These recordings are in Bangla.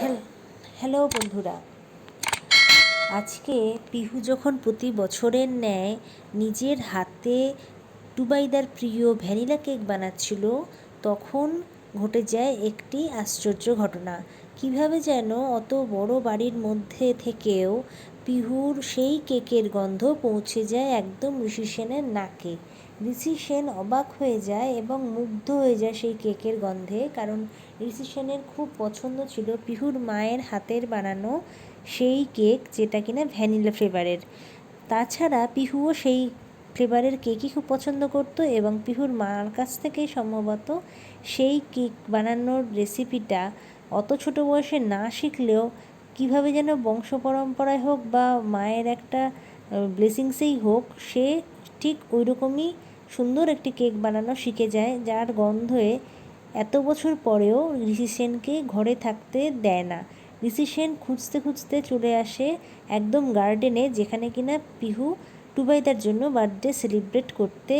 হ্যাল- বন্ধুরা। আজকে পিহু যখন প্রতি বছরের ন্যায় নিজের হাতে টুবাইদার প্রিয় ভ্যানিলা কেক বানাচ্ছিল, তখন ঘটে যায় একটি আশ্চর্য ঘটনা। কীভাবে যেন অত বড় বাড়ির মধ্যে থেকেও পিহুর সেই কেকের গন্ধ পৌঁছে যায় একদম ঋষি সেনের নাকে। ঋষি সেন অবাক হয়ে যায় এবং মুগ্ধ হয়ে যায় সেই কেকের গন্ধে কারণ ঋষি সেনের খুব পছন্দ ছিল পিহুর মায়ের হাতের বানানো সেই কেক যেটা কিনা ভ্যানিলা ফ্লেভারের। তাছাড়া পিহুও সেই ফ্লেভারের কেকই খুব পছন্দ করতো এবং পিহুর মার কাছ থেকেই সম্ভবত সেই কেক বানানোর রেসিপিটা অত ছোট বয়সে না শিখলেও কীভাবে যেন বংশ পরম্পরায় হোক বা মায়ের একটা ব্লেসিংসেই হোক, সে ঠিক ওই রকমই সুন্দর একটি কেক বানানো শিখে যায়, যার গন্ধে এত বছর পরেও ঋষি সেনকে ঘরে থাকতে দেয় না। ঋষি সেন খুঁজতে খুঁজতে চলে আসে একদম গার্ডেনে, যেখানে কিনা পিহু টুবাইদার জন্য বার্থডে সেলিব্রেট করতে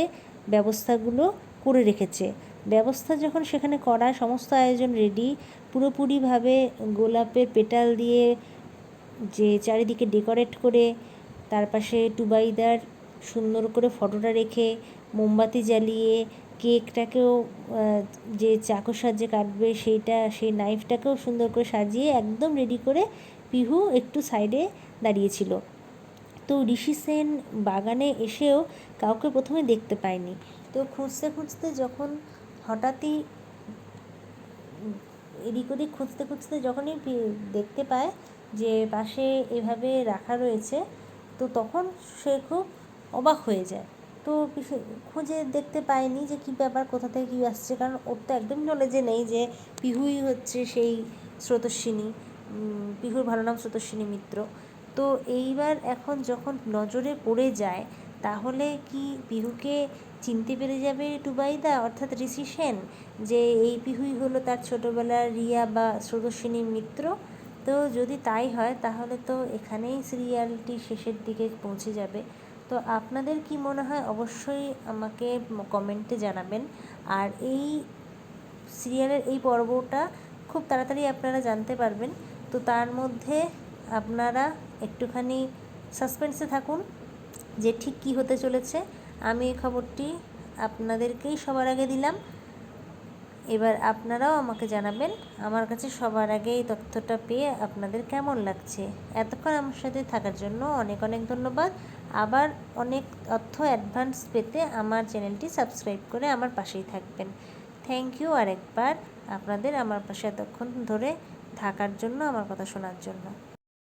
ব্যবস্থাগুলো করে রেখেছে। ব্যবস্থা যখন সেখানে করা সমস্ত আয়োজন রেডি পুরোপুরিভাবে গোলাপের পেটাল দিয়ে যে চারিদিকে ডেকোরেট করে, তার পাশে টুবাইদার সুন্দর করে ফটোটা রেখে, মোমবাতি জ্বালিয়ে, কেকটাকেও যে চাকুর সাহায্যে কাটবে সেইটা, সেই নাইফটাকেও সুন্দর করে সাজিয়ে একদম রেডি করে পিহু একটু সাইডে দাঁড়িয়েছিল। তো ঋষি সেন বাগানে এসেও কাউকে প্রথমে দেখতে পায়নি। তো খুঁজতে খুঁজতে যখন হঠাৎই এদিক ওদিক খুঁজতে খুঁজতে যখনই দেখতে পায় যে পাশে এভাবে রাখা রয়েছে, তো তখন সে খুব অবাক হয়ে যায়। তো খুঁজে দেখতে পায়নি যে কী ব্যাপার, কোথা থেকে কী আসছে, কারণ ওর তো একদমই নলেজে নেই যে পিহুই হচ্ছে সেই স্রোতস্বিনী পিহুর ভালো নাম স্রোতস্বিনী মিত্র। তো এইবার এখন যখন নজরে পড়ে যায় তাহলে কি পিহুকে চিনতে পেরে যাবে টুবাইদা, অর্থাৎ ঋষি সেন, যে এই পিহুই হলো তার ছোটোবেলার রিয়া বা স্রোতস্বিনী মিত্র? তো যদি তাই হয়, তাহলে তো এখানেই সিরিয়ালটি শেষের দিকে পৌঁছে যাবে। তো আপনাদের কি মনে হয়, অবশ্যই আমাকে কমেন্টে জানাবেন। আর এই সিরিয়ালের এই পর্বটা খুব তাড়াতাড়ি আপনারা জানতে পারবেন। তো তার মধ্যে আপনারা একটুখানি সাসপেন্সে থাকুন। যে ঠিক কী হতে চলেছে, আমি এই খবরটি আপনাদেরকেই সবার আগে দিলাম। এবার আপনারাও আমাকে জানাবেন, আমার কাছে সবার আগে এই তথ্যটা পেয়ে আপনাদের কেমন লাগছে। এতক্ষণ আমার সাথে থাকার জন্য অনেক অনেক ধন্যবাদ। আবার অনেক তথ্য অ্যাডভান্স পেতে আমার চ্যানেলটি সাবস্ক্রাইব করে আমার পাশেই থাকবেন। থ্যাংক ইউ আরেকবার আপনাদের আমার পাশে এতক্ষণ ধরে থাকার জন্য, আমার কথা শোনার জন্য।